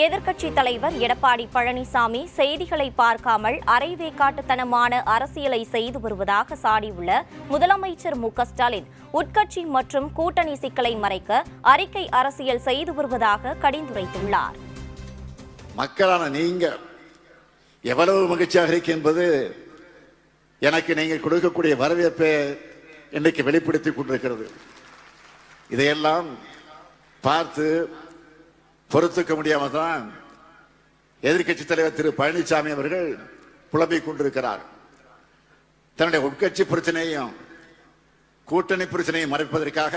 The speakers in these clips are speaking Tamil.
எதிர்க்கட்சி தலைவர் எடப்பாடி பழனிசாமி செய்திகளை பார்க்காமல் அரைவேக்காட்டுத்தனமான அரசியலை செய்து வருவதாக சாடியுள்ள முதலமைச்சர் மு ஸ்டாலின் உட்கட்சி மற்றும் கூட்டணி சிக்கலை மறைக்க அறிக்கை அரசியல் செய்து வருவதாக கடிந்துரைத்துள்ளார். மக்களான நீங்க எவ்வளவு மகிழ்ச்சியாக இருக்கு என்பது எனக்கு நீங்கள் கொடுக்கக்கூடிய வரவேற்பை இன்றைக்கு வெளிப்படுத்தி கொண்டிருக்கிறது. இதையெல்லாம் பார்த்து பொறுத்துக்க முடியாம தான் எதிர்க்கட்சி தலைவர் திரு பழனிசாமி அவர்கள் புலம்பிக் கொண்டிருக்கிறார். தன்னுடைய உட்கட்சி பிரச்சனையும் கூட்டணி பிரச்சனையும் மறைப்பதற்காக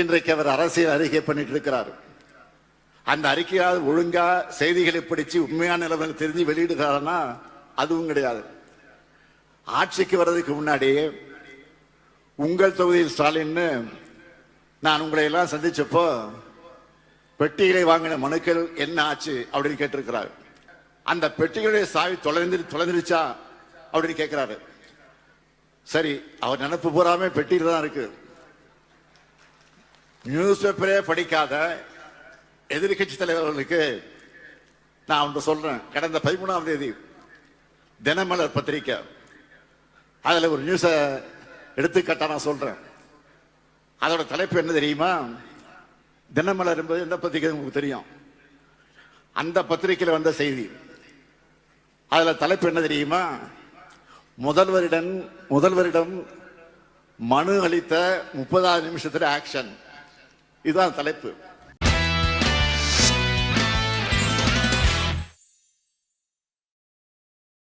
இன்றைக்கு அவர் அரசியல் அறிக்கை பண்ணிட்டு இருக்கிறார் அந்த அறிக்கையால் ஒழுங்கா செய்திகளை படிச்சு உண்மையான நிலவரம் தெரிஞ்சு வெளியிடுகிறாருன்னா அதுவும் கிடையாது. ஆட்சிக்கு வர்றதுக்கு முன்னாடி உங்கள் தொகுதியில் ஸ்டாலின்னு நான் உங்களை எல்லாம் சந்திச்சப்போ பெட்டிகளை வாங்கின மனுக்கள் என்ன ஆச்சு அப்படின்னு கேட்டிருக்கிறார். அந்த பெட்டிகளுடைய சாவி தொலைந்து தொலைந்துருச்சா அப்படின்னு கேட்கிறாரு. சரி அவர் நினப்பு பூராமே பெட்டியில் தான் இருக்கு. நியூஸ் பேப்பரே படிக்காத எதிர்கட்சி தலைவர்களுக்கு நான் ஒன்று சொல்றேன். கடந்த பதிமூணாம் தேதி தினமலர் பத்திரிக்கை. அதில் ஒரு நியூஸை எடுத்துக்கட்டா நான் சொல்றேன். அதோட தலைப்பு என்ன தெரியுமா? தினமலர் என்பது எந்த பத்திரிகை உங்களுக்கு தெரியும்? அந்த பத்திரிகையில் வந்த செய்தி. அதில் தலைப்பு என்ன தெரியுமா? முதல்வரிடம் முதல்வரிடம் மனு அளித்த முப்பதாவது நிமிஷத்தில் ஆக்ஷன் இதுதான் தலைப்பு.